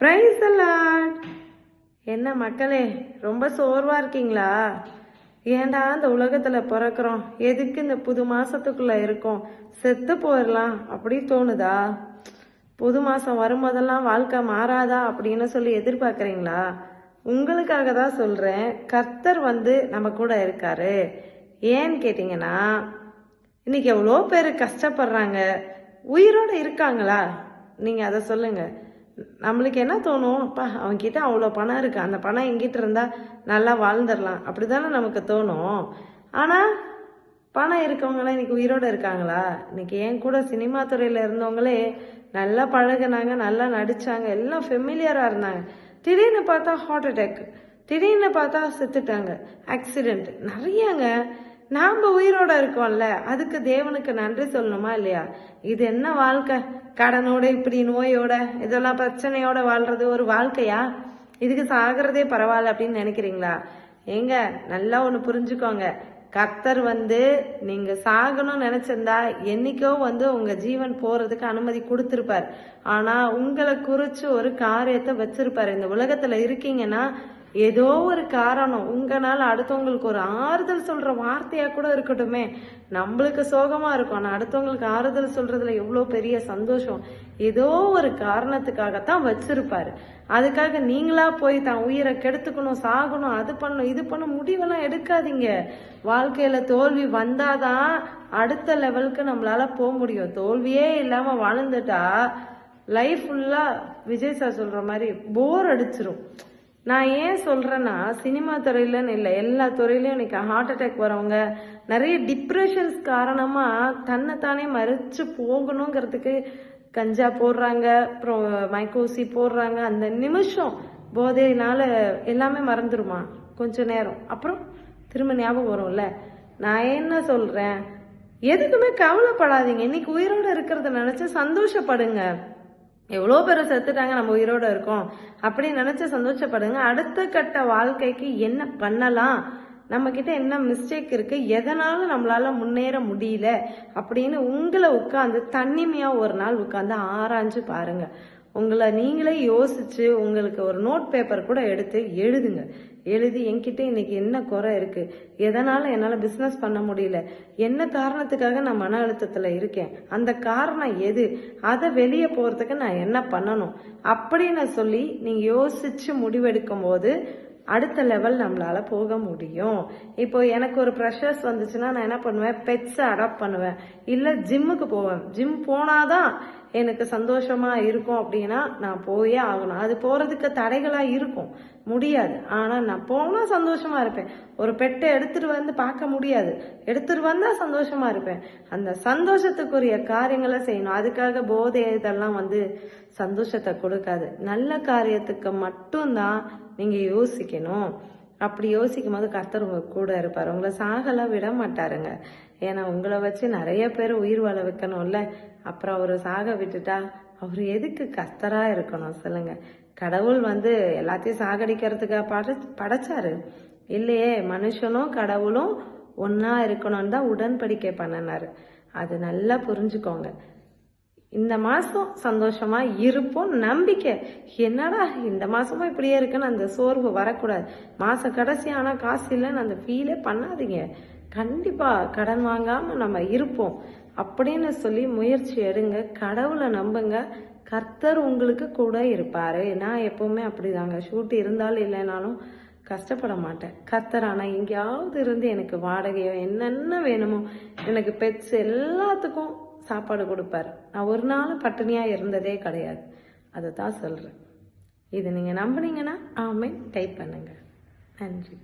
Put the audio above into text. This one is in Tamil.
ப்ரைஸ் அலாட் என்ன மக்களே ரொம்ப சோர்வாக இருக்கீங்களா? ஏன்டா இந்த உலகத்தில் பிறக்கிறோம்? எதுக்கு இந்த புது மாதத்துக்குள்ளே இருக்கோம்? செத்து போயிடலாம் அப்படி தோணுதா? புது மாதம் வரும்போதெல்லாம் வாழ்க்கை மாறாதா அப்படின்னு சொல்லி எதிர்பார்க்குறீங்களா? உங்களுக்காக தான் சொல்கிறேன் கர்த்தர் வந்து நம்ம கூட இருக்காரு. ஏன்னு கேட்டிங்கன்னா இன்னைக்கு எவ்வளோ பேர் கஷ்டப்படுறாங்க. உயிரோட இருக்காங்களா? நீங்கள் அதை சொல்லுங்கள் நம்மளுக்கு என்ன தோணும்? அப்பா அவன்கிட்ட அவ்வளோ பணம் இருக்குது அந்த பணம் எங்கிட்ட இருந்தால் நல்லா வாழ்ந்துடலாம். அப்படி தானே நமக்கு தோணும்? ஆனால் பணம் இருக்கவங்களாம் இன்றைக்கி உயிரோடு இருக்காங்களா? இன்னைக்கு என் கூட சினிமா துறையில் இருந்தவங்களே நல்லா பழகுனாங்க நல்லா நடித்தாங்க எல்லாம் ஃபெமிலியராக இருந்தாங்க. திடீர்னு பார்த்தா ஹார்ட் அட்டாக் திடீர்னு பார்த்தா செத்துட்டாங்க. ஆக்சிடெண்ட் நிறையாங்க. நாம் உயிரோட இருக்கோம்ல அதுக்கு தேவனுக்கு நன்றி சொல்லணுமா இல்லையா? இது என்ன வாழ்க்கை? கடனோட இப்படி நோயோட இதெல்லாம் பிரச்சனையோட வாழ்றது ஒரு வாழ்க்கையா? இதுக்கு சாகிறதே பரவாயில்ல அப்படின்னு நினைக்கிறீங்களா? ஏங்க நல்லா ஒன்று புரிஞ்சுக்கோங்க. கர்த்தர் வந்து நீங்க சாகணும்னு நினைச்சிருந்தா என்னைக்கோ வந்து உங்க ஜீவன் போறதுக்கு அனுமதி கொடுத்துருப்பார். ஆனா உங்களை குறிச்சு ஒரு காரியத்தை வச்சிருப்பாரு. இந்த உலகத்துல இருக்கீங்கன்னா ஏதோ ஒரு காரணம். உங்களால் அடுத்தவங்களுக்கு ஒரு ஆறுதல் சொல்ற வார்த்தையா கூட இருக்கட்டுமே. நம்மளுக்கு சோகமா இருக்கும். ஆனா அடுத்தவங்களுக்கு ஆறுதல் சொல்றதுல எவ்வளவு பெரிய சந்தோஷம். ஏதோ ஒரு காரணத்துக்காகத்தான் வச்சிருப்பாரு. அதுக்காக நீங்களா போய் தான் உயிரை கெடுத்துக்கணும் சாகணும் அது பண்ணணும் இது பண்ண முடிவெல்லாம் எடுக்காதீங்க. வாழ்க்கையில தோல்வி வந்தாதான் அடுத்த லெவலுக்கு நம்மளால போக முடியும். தோல்வியே இல்லாம வாழ்ந்துட்டா லைஃப் ஃபுல்லா விஜய் சார் சொல்ற மாதிரி போர் அடிச்சிரும். நான் ஏன் சொல்கிறேன்னா சினிமா துறையிலன்னு இல்லை எல்லா துறையிலையும் இன்னைக்கு ஹார்ட் அட்டாக் வரவங்க நிறைய டிப்ரெஷன்ஸ் காரணமாக தன்னைத்தானே மறைச்சு போகணுங்கிறதுக்கு கஞ்சா போடுறாங்க அப்புறம் மைக்கோசி போடுறாங்க அந்த நிமிஷம் போதையினால எல்லாமே மறந்துருமா? கொஞ்ச நேரம். அப்புறம் திரும்ப ஞாபகம் வரும்ல? நான் என்ன சொல்கிறேன் எதுக்குமே கவலைப்படாதீங்க. இன்னைக்கு உயிரோட இருக்கிறத நினச்சி சந்தோஷப்படுங்க. எவ்வளோ பேர் செத்துட்டாங்க நம்ம உயிரோட இருக்கோம். அப்படின்னு நினச்சி சந்தோஷப்படுங்க. அடுத்த கட்ட வாழ்க்கைக்கு என்ன பண்ணலாம்? நம்மக்கிட்ட என்ன மிஸ்டேக் இருக்குது எதனால நம்மளால் முன்னேற முடியல? அப்படின்னு உங்களை உட்காந்து தனிமையாக ஒரு நாள் உட்காந்து ஆராய்ஞ்சு பாருங்கள் உங்களை நீங்களே யோசிச்சு உங்களுக்கு ஒரு நோட் பேப்பர் கூட எடுத்து எழுதுங்க. எழுதி என்கிட்ட இன்னைக்கு என்ன குறை இருக்கு? எதனால என்னால் பிஸ்னஸ் பண்ண முடியல? என்ன காரணத்துக்காக நான் மன அழுத்தத்தில் இருக்கேன்? அந்த காரணம் எது? அதை வெளியே போகிறதுக்கு நான் என்ன பண்ணணும்? அப்படின்னு சொல்லி நீங்கள் யோசிச்சு முடிவெடுக்கும் போது அடுத்த லெவல் நம்மளால போக முடியும். இப்போ எனக்கு ஒரு ப்ரெஷர்ஸ் வந்துச்சுன்னா நான் என்ன பண்ணுவேன்? பெட்ஸை அடாப்ட் பண்ணுவேன். இல்லை ஜிம்முக்கு போவேன். ஜிம் போனாதான் எனக்கு சந்தோஷமா இருக்கும் அப்படின்னா நான் போயே ஆகணும். அது போறதுக்கு தடைகளா இருக்கும். முடியாது. ஆனா நான் போனா சந்தோஷமா இருப்பேன். ஒரு பெட்டை எடுத்துட்டு வந்து பார்க்க முடியாது. எடுத்துட்டு வந்தா சந்தோஷமா இருப்பேன். அந்த சந்தோஷத்துக்குரிய காரியங்களை செய்யணும். அதுக்காக போதை இதெல்லாம் வந்து சந்தோஷத்தை கொடுக்காது. நல்ல காரியத்துக்கு மட்டும்தான் நீங்க யோசிக்கணும். அப்படி யோசிக்கும் போது கர்த்தர் உங்க கூட இருப்பார். உங்களை சாகலாம் விட மாட்டாருங்க. ஏன்னா உங்களை வச்சு நிறைய பேர் உயிர் வாழ வைக்கணும்ல. அப்புறம் அவர் சாக விட்டுட்டா அவர் எதுக்கு கர்த்தரா இருக்கணும் சொல்லுங்க. கடவுள் வந்து எல்லாத்தையும் சாகடிக்கிறதுக்காக பட படைச்சாரு. இல்லையே மனுஷனும் கடவுளும் ஒன்னா இருக்கணும்னு தான் உடன்படிக்கை பண்ணினாரு. அது நல்லா புரிஞ்சுக்கோங்க. இந்த மாதம் சந்தோஷமாக இருப்போம் நம்பிக்கை. என்னடா இந்த மாதமும் இப்படியே இருக்குன்னு அந்த சோர்வு வரக்கூடாது. மாதம் கடைசி ஆனால் காசு இல்லைன்னு அந்த ஃபீலே பண்ணாதீங்க. கண்டிப்பாக கடன் வாங்காமல் நம்ம இருப்போம். அப்படின்னு சொல்லி முயற்சி எடுங்க. கடவுளை நம்புங்க. கர்த்தர் உங்களுக்கு கூட இருப்பார். நான் எப்பவுமே அப்படிதாங்க. ஷூட் இருந்தாலும் இல்லைனாலும் கஷ்டப்பட மாட்டேன். கர்த்தர் ஆனால் எங்கேயாவது இருந்து எனக்கு வாடகையோ என்னென்ன வேணுமோ எனக்கு பெட்ஸ் எல்லாத்துக்கும் சாப்பாடு கொடுப்பாரு. நான் ஒரு நாள் பட்டினியாக இருந்ததே கிடையாது. அதை தான் சொல்கிறேன் இது நீங்கள் நம்புனீங்கன்னா ஆமே டைப் பண்ணுங்கள் நன்றி.